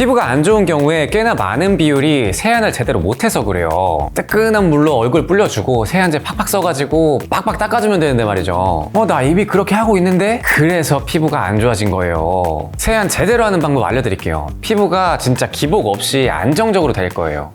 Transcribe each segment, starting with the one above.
피부가 안 좋은 경우에 꽤나 많은 비율이 세안을 제대로 못해서 그래요. 뜨끈한 물로 얼굴 불려주고 세안제 팍팍 써가지고 빡빡 닦아주면 되는데 말이죠. 어, 나 입이 그렇게 하고 있는데? 그래서 피부가 안 좋아진 거예요. 세안 제대로 하는 방법 알려드릴게요. 피부가 진짜 기복 없이 안정적으로 될 거예요.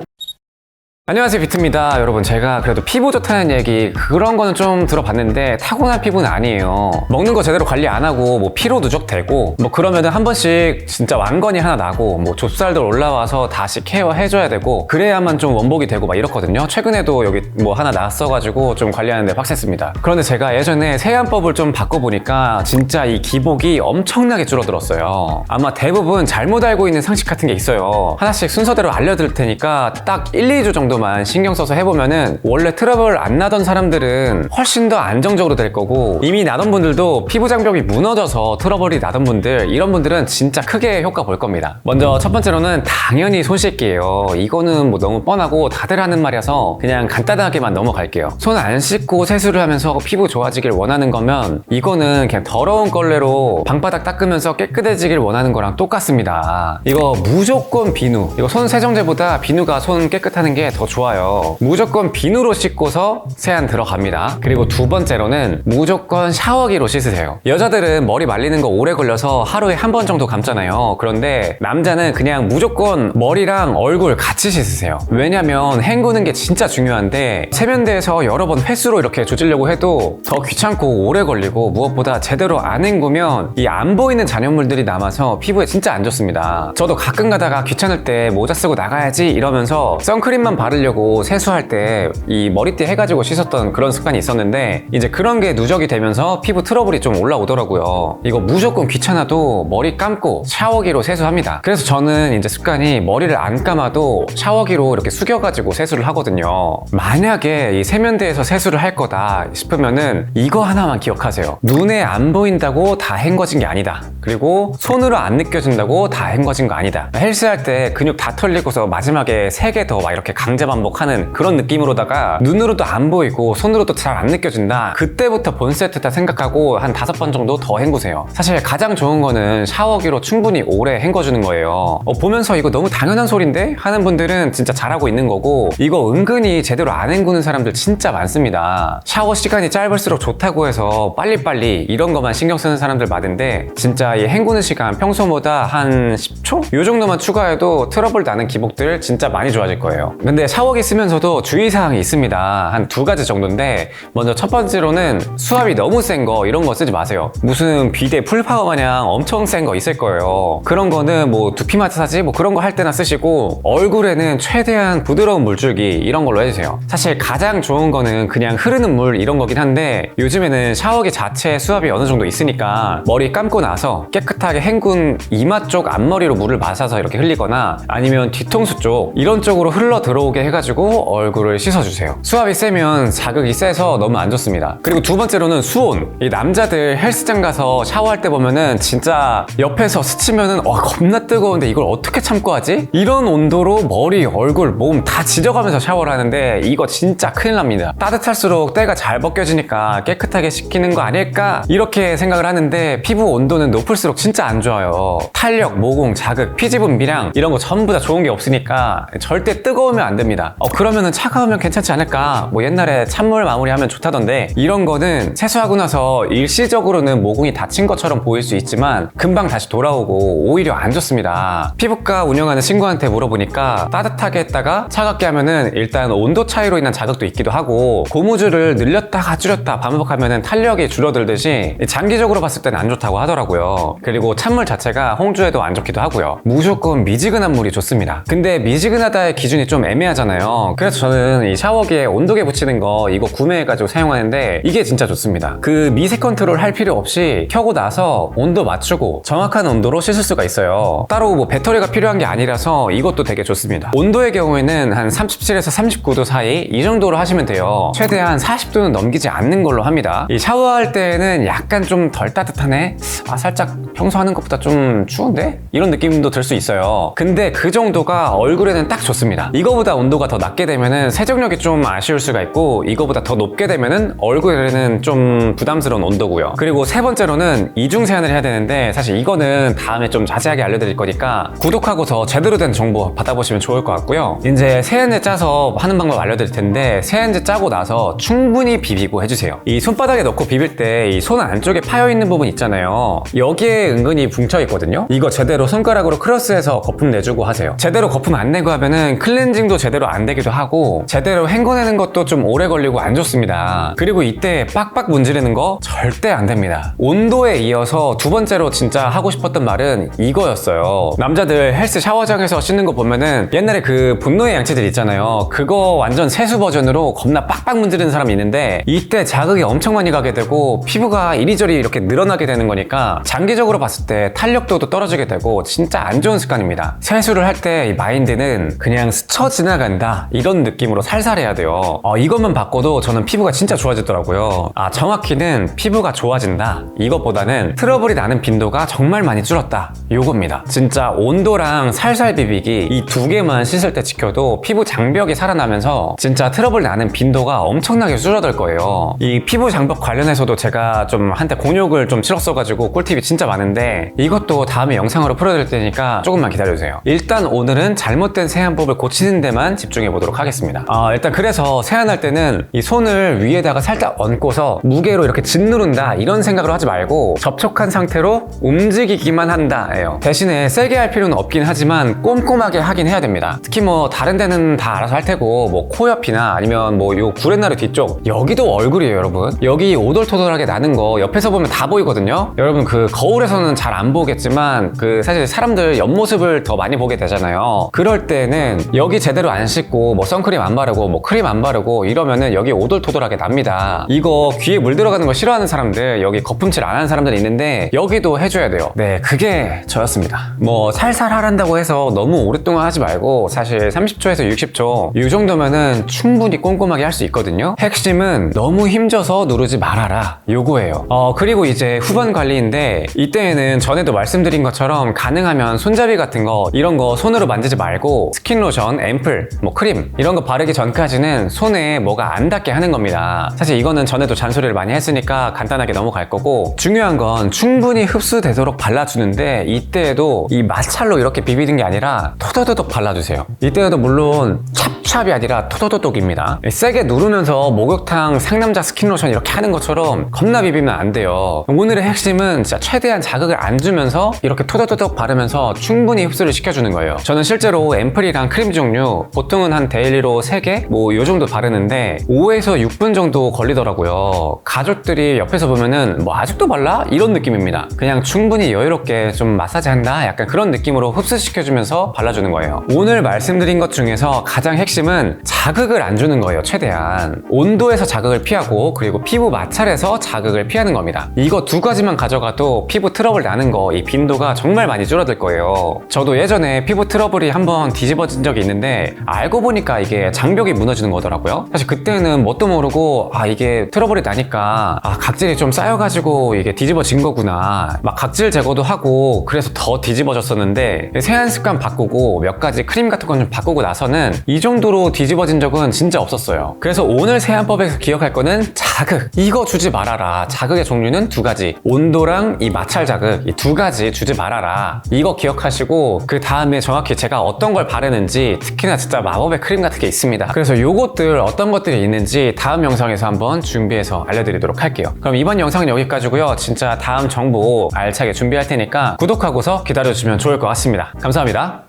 안녕하세요 비트입니다. 여러분 제가 그래도 피부 좋다는 얘기 그런 거는 좀 들어봤는데 타고난 피부는 아니에요. 먹는 거 제대로 관리 안 하고 뭐 피로 누적되고 뭐 그러면은 한 번씩 진짜 왕건이 하나 나고 뭐 좁쌀들 올라와서 다시 케어 해줘야 되고 그래야만 좀 원복이 되고 막 이렇거든요. 최근에도 여기 뭐 하나 나왔어가지고 좀 관리하는데 빡셌습니다. 그런데 제가 예전에 세안법을 좀 바꿔보니까 진짜 이 기복이 엄청나게 줄어들었어요. 아마 대부분 잘못 알고 있는 상식 같은 게 있어요. 하나씩 순서대로 알려드릴 테니까 딱 1, 2주 정도 정도만 신경 써서 해보면은 원래 트러블 안 나던 사람들은 훨씬 더 안정적으로 될 거고 이미 나던 분들도 피부 장벽이 무너져서 트러블이 나던 분들 이런 분들은 진짜 크게 효과 볼 겁니다. 먼저 첫 번째로는 당연히 손 씻기예요. 이거는 뭐 너무 뻔하고 다들 하는 말이라서 그냥 간단하게만 넘어갈게요. 손 안 씻고 세수를 하면서 피부 좋아지길 원하는 거면 이거는 그냥 더러운 걸레로 방바닥 닦으면서 깨끗해지길 원하는 거랑 똑같습니다. 이거 무조건 비누. 이거 손 세정제보다 비누가 손 깨끗하는 게 더 좋아요. 무조건 비누로 씻고서 세안 들어갑니다. 그리고 두 번째로는 무조건 샤워기로 씻으세요. 여자들은 머리 말리는 거 오래 걸려서 하루에 한 번 정도 감잖아요. 그런데 남자는 그냥 무조건 머리랑 얼굴 같이 씻으세요. 왜냐면 헹구는 게 진짜 중요한데 세면대에서 여러 번 횟수로 이렇게 조지려고 해도 더 귀찮고 오래 걸리고 무엇보다 제대로 안 헹구면 이 안 보이는 잔여물들이 남아서 피부에 진짜 안 좋습니다. 저도 가끔 가다가 귀찮을 때 모자 쓰고 나가야지 이러면서 선크림만 바르 려고 세수할 때 이 머리띠 해가지고 씻었던 그런 습관이 있었는데 이제 그런 게 누적이 되면서 피부 트러블이 좀 올라오더라고요. 이거 무조건 귀찮아도 머리 감고 샤워기로 세수합니다. 그래서 저는 이제 습관이 머리를 안 감아도 샤워기로 이렇게 숙여가지고 세수를 하거든요. 만약에 이 세면대에서 세수를 할 거다 싶으면은 이거 하나만 기억하세요. 눈에 안 보인다고 다 헹궈진 게 아니다. 그리고 손으로 안 느껴진다고 다 헹궈진 거 아니다. 헬스할 때 근육 다 털리고서 마지막에 세 개 더 막 이렇게 강제 반복하는 그런 느낌으로다가 눈으로도 안 보이고 손으로도 잘 안 느껴진다. 그때부터 본 세트다 생각하고 한 다섯 번 정도 더 헹구세요. 사실 가장 좋은 거는 샤워기로 충분히 오래 헹궈주는 거예요. 어, 보면서 이거 너무 당연한 소린데? 하는 분들은 진짜 잘하고 있는 거고 이거 은근히 제대로 안 헹구는 사람들 진짜 많습니다. 샤워 시간이 짧을수록 좋다고 해서 빨리빨리 이런 것만 신경 쓰는 사람들 많은데 진짜 이 헹구는 시간 평소보다 한 10초? 이 정도만 추가해도 트러블 나는 기복들 진짜 많이 좋아질 거예요. 근데 샤워기 쓰면서도 주의사항이 있습니다. 한 두 가지 정도인데 먼저 첫 번째로는 수압이 너무 센 거 이런 거 쓰지 마세요. 무슨 비데 풀파워 마냥 엄청 센 거 있을 거예요. 그런 거는 뭐 두피 마사지 뭐 그런 거 할 때나 쓰시고 얼굴에는 최대한 부드러운 물줄기 이런 걸로 해주세요. 사실 가장 좋은 거는 그냥 흐르는 물 이런 거긴 한데 요즘에는 샤워기 자체 수압이 어느 정도 있으니까 머리 감고 나서 깨끗하게 헹군 이마 쪽 앞머리로 물을 마셔서 이렇게 흘리거나 아니면 뒤통수 쪽 이런 쪽으로 흘러 들어오게 해가지고 얼굴을 씻어주세요. 수압이 세면 자극이 세서 너무 안 좋습니다. 그리고 두 번째로는 수온. 이 남자들 헬스장 가서 샤워할 때 보면은 진짜 옆에서 스치면은 어 겁나 뜨거운데 이걸 어떻게 참고 하지? 이런 온도로 머리, 얼굴, 몸 다 지져가면서 샤워를 하는데 이거 진짜 큰일 납니다. 따뜻할수록 때가 잘 벗겨지니까 깨끗하게 씻기는 거 아닐까? 이렇게 생각을 하는데 피부 온도는 높을수록 진짜 안 좋아요. 탄력, 모공, 자극, 피지 분비량 이런 거 전부 다 좋은 게 없으니까 절대 뜨거우면 안 됩니다. 어 그러면은 차가우면 괜찮지 않을까? 뭐 옛날에 찬물 마무리하면 좋다던데 이런 거는 세수하고 나서 일시적으로는 모공이 다친 것처럼 보일 수 있지만 금방 다시 돌아오고 오히려 안 좋습니다. 피부과 운영하는 친구한테 물어보니까 따뜻하게 했다가 차갑게 하면은 일단 온도 차이로 인한 자극도 있기도 하고 고무줄을 늘렸다가 줄였다 반복하면은 탄력이 줄어들듯이 장기적으로 봤을 때는 안 좋다고 하더라고요. 그리고 찬물 자체가 홍주에도 안 좋기도 하고요. 무조건 미지근한 물이 좋습니다. 근데 미지근하다의 기준이 좀 애매 하잖아요. 그래서 저는 이 샤워기에 온도계 붙이는 거 이거 구매해가지고 사용하는데 이게 진짜 좋습니다. 그 미세 컨트롤 할 필요 없이 켜고 나서 온도 맞추고 정확한 온도로 씻을 수가 있어요. 따로 뭐 배터리가 필요한 게 아니라서 이것도 되게 좋습니다. 온도의 경우에는 한 37에서 39도 사이 이 정도로 하시면 돼요. 최대한 40도는 넘기지 않는 걸로 합니다. 이 샤워할 때는 약간 좀 덜 따뜻하네? 아, 살짝 평소 하는 것보다 좀 추운데? 이런 느낌도 들 수 있어요. 근데 그 정도가 얼굴에는 딱 좋습니다. 이거보다 온도가 더 낮게 되면은 세정력이 좀 아쉬울 수가 있고 이거보다 더 높게 되면은 얼굴에는 좀 부담스러운 온도고요. 그리고 세 번째로는 이중 세안을 해야 되는데 사실 이거는 다음에 좀 자세하게 알려드릴 거니까 구독하고서 제대로 된 정보 받아보시면 좋을 것 같고요. 이제 세안제 짜서 하는 방법 알려드릴 텐데 세안제 짜고 나서 충분히 비비고 해주세요. 이 손바닥에 넣고 비빌 때 이 손 안쪽에 파여 있는 부분 있잖아요. 여기에 은근히 붕쳐 있거든요. 이거 제대로 손가락으로 크로스해서 거품 내주고 하세요. 제대로 거품 안 내고 하면은 클렌징도 제대로 안 되기도 하고 제대로 헹궈내는 것도 좀 오래 걸리고 안 좋습니다. 그리고 이때 빡빡 문지르는 거 절대 안 됩니다. 온도에 이어서 두 번째로 진짜 하고 싶었던 말은 이거였어요. 남자들 헬스 샤워장에서 씻는 거 보면은 옛날에 그 분노의 양치들 있잖아요. 그거 완전 세수 버전으로 겁나 빡빡 문지르는 사람이 있는데 이때 자극이 엄청 많이 가게 되고 피부가 이리저리 이렇게 늘어나게 되는 거니까 장기적으로 봤을 때 탄력도도 떨어지게 되고 진짜 안 좋은 습관입니다. 세수를 할 때 이 마인드는 그냥 스쳐 지나 간다 이런 느낌으로 살살 해야 돼요. 어, 이것만 바꿔도 저는 피부가 진짜 좋아지더라고요. 아 정확히는 피부가 좋아진다 이것보다는 트러블이 나는 빈도가 정말 많이 줄었다 요겁니다. 진짜 온도랑 살살 비비기 이 두 개만 씻을 때 지켜도 피부 장벽이 살아나면서 진짜 트러블 나는 빈도가 엄청나게 줄어들 거예요. 이 피부 장벽 관련해서도 제가 좀 한때 곤욕을 좀 치렀어가지고 꿀팁이 진짜 많은데 이것도 다음에 영상으로 풀어드릴 테니까 조금만 기다려주세요. 일단 오늘은 잘못된 세안법을 고치는 데만 집중해 보도록 하겠습니다. 아, 일단 그래서 세안할 때는 이 손을 위에다가 살짝 얹고서 무게로 이렇게 짓누른다 이런 생각을 하지 말고 접촉한 상태로 움직이기만 한다 예요. 대신에 세게 할 필요는 없긴 하지만 꼼꼼하게 하긴 해야 됩니다. 특히 뭐 다른 데는 다 알아서 할 테고 뭐 코 옆이나 아니면 뭐 요 구렛나루 뒤쪽 여기도 얼굴이에요 여러분. 여기 오돌토돌하게 나는 거 옆에서 보면 다 보이거든요. 여러분 그 거울에서는 잘 안 보겠지만 그 사실 사람들 옆모습을 더 많이 보게 되잖아요. 그럴 때는 여기 제대로 안 씻고 뭐 선크림 안 바르고 뭐 크림 안 바르고 이러면은 여기 오돌토돌하게 납니다. 이거 귀에 물 들어가는 거 싫어하는 사람들 여기 거품칠 안 하는 사람들 있는데 여기도 해줘야 돼요. 네, 그게 저였습니다. 뭐 살살 하란다고 해서 너무 오랫동안 하지 말고 사실 30초에서 60초 이 정도면은 충분히 꼼꼼하게 할 수 있거든요. 핵심은 너무 힘줘서 누르지 말아라. 요거예요. 어, 그리고 이제 후반 관리인데 이때에는 전에도 말씀드린 것처럼 가능하면 손잡이 같은 거 이런 거 손으로 만지지 말고 스킨 로션, 앰플, 뭐 크림 이런 거 바르기 전까지는 손에 뭐가 안 닿게 하는 겁니다. 사실 이거는 전에도 잔소리를 많이 했으니까 간단하게 넘어갈 거고 중요한 건 충분히 흡수되도록 발라주는데 이때에도 이 마찰로 이렇게 비비는 게 아니라 토도도독 발라주세요. 이때에도 물론 찹찹이 아니라 토도도독입니다. 세게 누르면서 목욕탕 상남자 스킨로션 이렇게 하는 것처럼 겁나 비비면 안 돼요. 오늘의 핵심은 진짜 최대한 자극을 안 주면서 이렇게 토도도독 바르면서 충분히 흡수를 시켜주는 거예요. 저는 실제로 앰플이랑 크림 종류 보통은 한 데일리로 3개? 뭐 요 정도 바르는데 5에서 6분 정도 걸리더라고요. 가족들이 옆에서 보면은 뭐 아직도 발라? 이런 느낌입니다. 그냥 충분히 여유롭게 좀 마사지 한다? 약간 그런 느낌으로 흡수시켜주면서 발라주는 거예요. 오늘 말씀드린 것 중에서 가장 핵심은 자극을 안 주는 거예요, 최대한. 온도에서 자극을 피하고 그리고 피부 마찰에서 자극을 피하는 겁니다. 이거 두 가지만 가져가도 피부 트러블 나는 거 이 빈도가 정말 많이 줄어들 거예요. 저도 예전에 피부 트러블이 한번 뒤집어진 적이 있는데 알고 보니까 이게 장벽이 무너지는 거더라고요. 사실 그때는 뭣도 모르고 아 이게 트러블이 나니까 아 각질이 좀 쌓여가지고 이게 뒤집어진 거구나. 막 각질 제거도 하고 그래서 더 뒤집어졌었는데 세안 습관 바꾸고 몇 가지 크림 같은 건 좀 바꾸고 나서는 이 정도로 뒤집어진 적은 진짜 없었어요. 그래서 오늘 세안법에서 기억할 거는 자극. 이거 주지 말아라. 자극의 종류는 두 가지. 온도랑 이 마찰 자극. 이 두 가지 주지 말아라. 이거 기억하시고 그 다음에 정확히 제가 어떤 걸 바르는지 특히나 진짜 마법의 크림 같은 게 있습니다. 그래서 요것들 어떤 것들이 있는지 다음 영상에서 한번 준비해서 알려드리도록 할게요. 그럼 이번 영상은 여기까지고요. 진짜 다음 정보 알차게 준비할 테니까 구독하고서 기다려주시면 좋을 것 같습니다. 감사합니다.